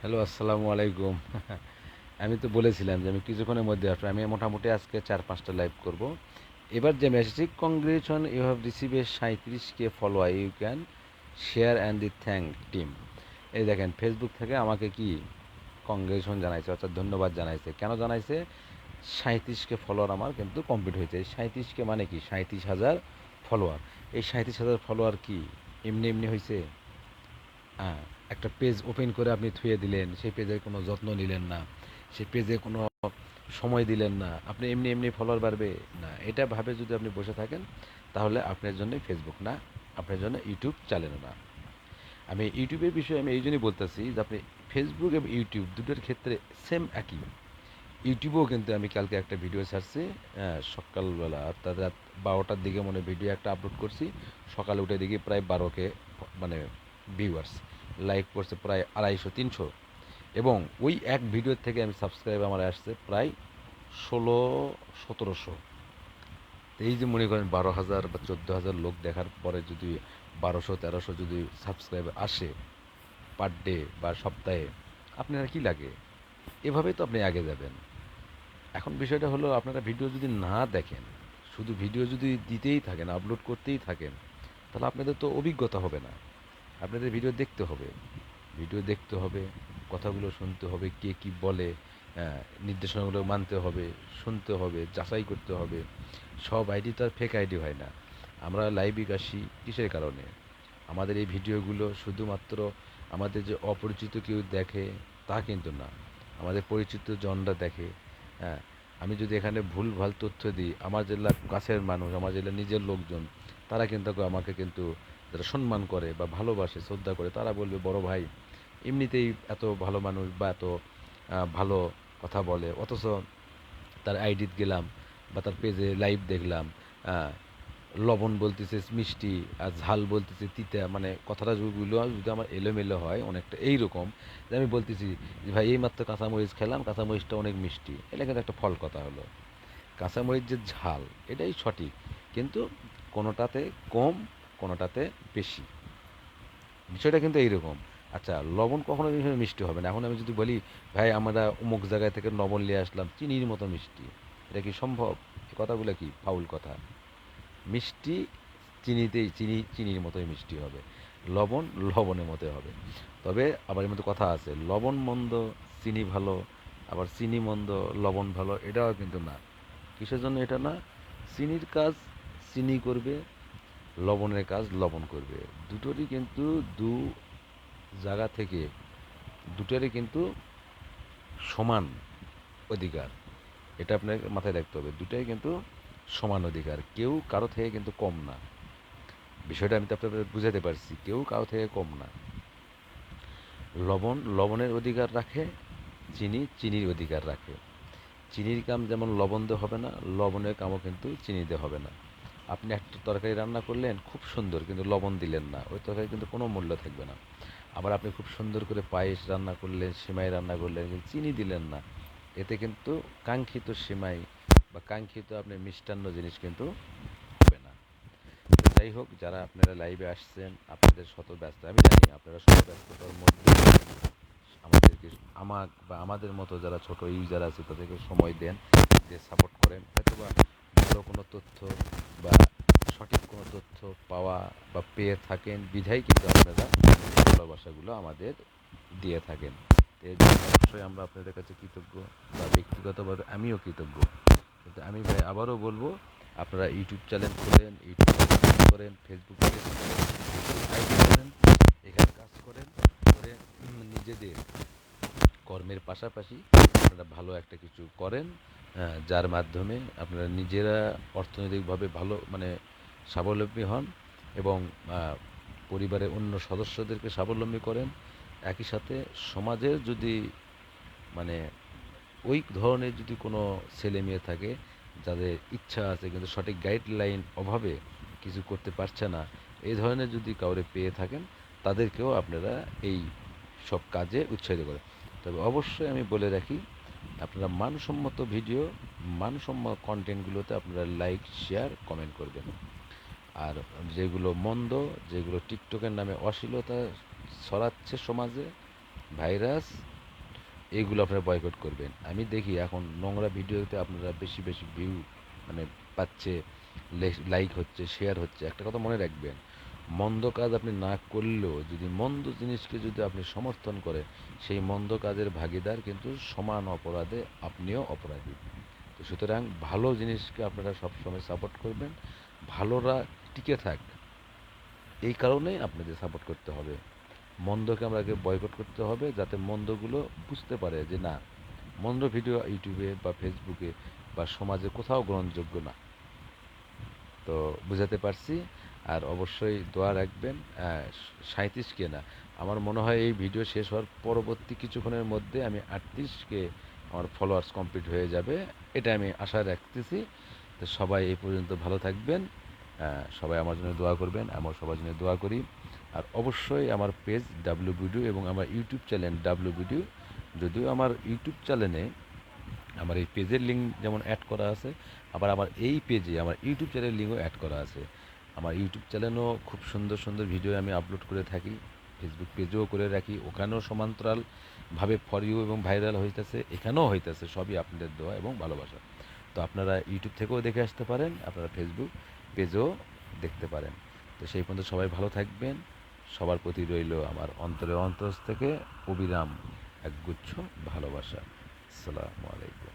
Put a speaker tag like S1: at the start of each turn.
S1: Hello, আসসালামু আলাইকুম। আমি তো বলেছিলাম যে আমি কিছুক্ষণের মধ্যে আসব। আমি মোটামুটি আজকে চার, পাঁচটা লাইভ করব। এবার যে মেসেজটি congratulation you have receive a সাঁত্রিশ K follower you can share and the thank team এই দেখেন ফেসবুক থেকে আমাকে কি কংগ্রেচুলেশন জানাইছে, অর্থাৎ ধন্যবাদ জানাইছে। কেন জানাইছে? সাঁত্রিশকে ফলোয়ার আমার কিন্তু কমপ্লিট হয়েছে। সাঁত্রিশকে মানে কি? সাঁত্রিশ হাজার ফলোয়ার এই সাঁত্রিশ হাজার ফলোয়ার কি? এমনি এমনি হয়েছে হ্যাঁ। একটা পেজ ওপেন করে আপনি থুয়ে দিলেন, সেই পেজের কোনো যত্ন নিলেন না, সেই পেজে কোনো সময় দিলেন না, আপনি এমনি এমনি ফলোয়ার বাড়বে? না, এটা ভাবে যদি আপনি বসে থাকেন, তাহলে আপনার জন্য ফেসবুক না, আপনার জন্য ইউটিউব চ্যানেল না। আমি ইউটিউবের বিষয়ে আমি এই জন্যই বলতেছি যে আপনি ফেসবুক এবং ইউটিউব দুটোর ক্ষেত্রে সেম একই। ইউটিউবেও কিন্তু আমি কালকে একটা ভিডিও ছাড়ছি সকালবেলা অর্থাৎ রাত বারোটার দিকে মনে ভিডিও একটা আপলোড করছি, সকালে উঠে দেখি প্রায় বারোকে মানে ভিউয়ার্স লাইক করছে প্রায় আড়াইশো, তিনশো। এবং ওই এক ভিডিও থেকে আমি সাবস্ক্রাইব আমার আসছে প্রায় ষোলো, সতেরোশো। এই যে মনে করেন বারো হাজার বা চোদ্দ হাজার লোক দেখার পরে যদি বারোশো, তেরোশো যদি সাবস্ক্রাইব আসে পার ডে বা সপ্তাহে, আপনার কি লাগে? এভাবেই তো আপনি আগে যাবেন। এখন বিষয়টা হলো আপনারা ভিডিও যদি না দেখেন, শুধু ভিডিও যদি দিতেই থাকেন আপলোড করতেই থাকেন, তাহলে আপনাদের তো অভিজ্ঞতা হবে না। আপনাদের ভিডিও দেখতে হবে। ভিডিও দেখতে হবে, কথাগুলো শুনতে হবে, কে কি বলে নির্দেশনাগুলো মানতে হবে, শুনতে হবে, যাচাই করতে হবে। সব আইডি তো আর ফেক আইডি হয় না। আমরা লাইভে আসি কিসের কারণে? আমাদের এই ভিডিওগুলো শুধুমাত্র আমাদের যে অপরিচিত কেউ দেখে, তা কিন্তু না। আমাদের পরিচিত জনরা দেখে হ্যাঁ। আমি যদি এখানে ভুল ভালো তথ্য দিই, আমার জেলার কাছের মানুষ, আমার জেলার নিজের লোকজন, তারা কিন্তু আমাকে কিন্তু যারা সম্মান করে বা ভালোবাসে, শ্রদ্ধা করে, তারা বলবে, বড় ভাই, এমনিতেই এত ভালো মানুষ বা এত ভালো কথা বলে, অথচ তার আইডিতে গেলাম বা তার পেজে লাইভ দেখলাম লবণ বলতেছে, মিষ্টি, আর ঝাল বলতেছে, তিতা মানে কথাটা যেগুলো যদি আমার এলোমেলো হয়, অনেকটা এইরকম, যে আমি বলতেছি যে, ভাই, এইমাত্র কাঁচামরিচ খেলাম, কাঁচামরিচটা অনেক মিষ্টি। এটা কিন্তু একটা ফল কথা হলো। কাঁচামরিচ যে ঝাল, এটাই সঠিক। কিন্তু কোনোটাতে কম কোনোটাতে বেশি। বিষয়টা কিন্তু এইরকম। আচ্ছা লবণ কখনো মিষ্টি হবে না। এখন আমি যদি বলি, ভাই, আমরা অমুক জায়গায় থেকে লবণ নিয়ে আসলাম, চিনির মতো মিষ্টি। এটা কি সম্ভব? কথাগুলো কি? ফাউল কথা। মিষ্টি চিনিতেই, চিনি, চিনির মতোই মিষ্টি হবে। লবণ লবণের মতো হবে। তবে আবার এর মধ্যে কথা আছে, লবণ মন্দ, চিনি ভালো, আবার চিনি মন্দ, লবণ ভালো, এটাও কিন্তু না। কিসের জন্য এটা না? চিনির কাজ, চিনি করবে লবণের কাজ লবণ করবে। দুটোরই কিন্তু দু জায়গা থেকে দুটোরই কিন্তু সমান অধিকার। এটা আপনাকে মাথায় রাখতে হবে। দুটোই কিন্তু সমান অধিকার। কেউ কারও থেকে কিন্তু কম না। বিষয়টা আমি তো আপনাদের বুঝাতে পারছি। কেউ কারও থেকে কম না। লবণ, লবণের অধিকার রাখে, চিনি, চিনির অধিকার রাখে। চিনির কাম যেমন লবণ দিয়ে হবে না, লবণের কামও কিন্তু চিনি দিয়ে হবে না। আপনি একটা তরকারি রান্না করলেন, খুব সুন্দর, কিন্তু লবণ দিলেন না। ওই তরকারি কিন্তু কোনো মূল্য থাকবে না। আবার আপনি খুব সুন্দর করে পায়েস রান্না করলেন, সেমাই রান্না করলেন, কিন্তু চিনি দিলেন না। এতে কিন্তু কাঙ্ক্ষিত সেমাই বা কাঙ্ক্ষিত আপনি মিষ্টান্ন জিনিস কিন্তু হবে না। যাই হোক, যারা আপনারা লাইভে আসছেন, আপনাদের শত ব্যস্ত, আমি জানি আপনারা শত ব্যস্ততার মধ্যে আমাদেরকে আমার বা আমাদের মতো যারা ছোট ইউজার আছে, তাদেরকে সময় দেন, যে সাপোর্ট করেন। হয়তো বা ভালো কোনো তথ্য বা তথ্য পাওয়া বা পেয়ে থাকেন বিধায় কিন্তু আপনারা ভালোবাসাগুলো আমাদের দিয়ে থাকেন। এর জন্য অবশ্যই আমরা আপনাদের কাছে কৃতজ্ঞ বা ব্যক্তিগতভাবে আমিও কৃতজ্ঞ। কিন্তু আমি ভাই আবারও বলব, আপনারা ইউটিউব চ্যানেল খোলেন, ইউটিউব করেন ফেসবুক করেন এখানে কাজ করেন, করে নিজেদের কর্মের পাশাপাশি আপনারা ভালো একটা কিছু করেন যার মাধ্যমে আপনারা নিজেরা অর্থনৈতিকভাবে ভালো মানে স্বাবলম্বী হন এবং পরিবারের অন্য সদস্যদেরকে স্বাবলম্বী করেন। একই সাথে সমাজের যদি মানে ওই ধরনের যদি কোনো ছেলে মেয়ে থাকে, যাদের ইচ্ছা আছে কিন্তু সঠিক গাইডলাইন অভাবে কিছু করতে পারছে না, এই ধরনের যদি কাউরে পেয়ে থাকেন, তাদেরকেও আপনারা এই সব কাজে উৎসাহিত করেন। তবে অবশ্যই আমি বলে রাখি, আপনারা মানসম্মত ভিডিও মানসম্মত কন্টেন্টগুলোতে আপনারা লাইক শেয়ার কমেন্ট করবেন। আর যেগুলো মন্দ, যেগুলো টিকটকের নামে অশ্লীলতা ছড়াচ্ছে সমাজে, ভাইরাস এইগুলো আপনারা বয়কট করবেন। আমি দেখি এখন নোংরা ভিডিওতে আপনারা বেশি বেশি ভিউ মানে পাচ্ছে লাইক হচ্ছে শেয়ার হচ্ছে। একটা কথা মনে রাখবেন, মন্দ কাজ আপনি না করলেও যদি মন্দ জিনিসকে যদি আপনি সমর্থন করেন, সেই মন্দ কাজের ভাগিদার কিন্তু সমান অপরাধে আপনিও অপরাধী। তো সুতরাং ভালো জিনিসকে আপনারা সবসময় সাপোর্ট করবেন। ভালোরা টিকে থাক। এই কারণেই আপনাদের সাপোর্ট করতে হবে। মন্দকে আমাকে বয়কট করতে হবে যাতে মন্দগুলো বুঝতে পারে যে না, মন্দ ভিডিও ইউটিউবে বা ফেসবুকে বা সমাজে কোথাও গ্রহণযোগ্য না। তো বুঝাতে পারছি, আর অবশ্যই দোয়া রাখবেন সাঁত্রিশকে না। আমার মনে হয় এই ভিডিও শেষ হওয়ার পরবর্তী কিছুক্ষণের মধ্যে আমি আটত্রিশকে আমার ফলোয়ার্স কমপ্লিট হয়ে যাবে, এটা আমি আশা রাখতেছি। তো সবাই এই পর্যন্ত ভালো থাকবেন। সবাই আমার জন্য দোয়া করবেন আমার সবার জন্য দোয়া করি। আর অবশ্যই আমার পেজ ডাব্লিউ ভিডিও এবং আমার ইউটিউব চ্যানেল ডাব্লিউ ভিডিও যদিও আমার ইউটিউব চ্যানেলে আমার এই পেজের লিঙ্ক যেমন অ্যাড করা আছে, আবার আমার এই পেজে আমার ইউটিউব চ্যানেলের লিঙ্কও অ্যাড করা আছে। আমার ইউটিউব চ্যানেলও খুব সুন্দর সুন্দর ভিডিও আমি আপলোড করে থাকি ফেসবুক পেজেও করে রাখি, ওখানেও সমান্তরালভাবে ফর ইউ এবং ভাইরাল হইতেছে, এখানেও হইতেছে, সবই আপনাদের দোয়া এবং ভালোবাসা। তো আপনারা ইউটিউব থেকেও দেখে আসতে পারেন, আপনারা ফেসবুক পেজও দেখতে পারেন। তো সেই পর্যন্ত সবাই ভালো থাকবেন। সবার প্রতি রইল আমার অন্তরের অন্তর থেকে অবিরাম একগুচ্ছ ভালোবাসা। আসসালামু আলাইকুম।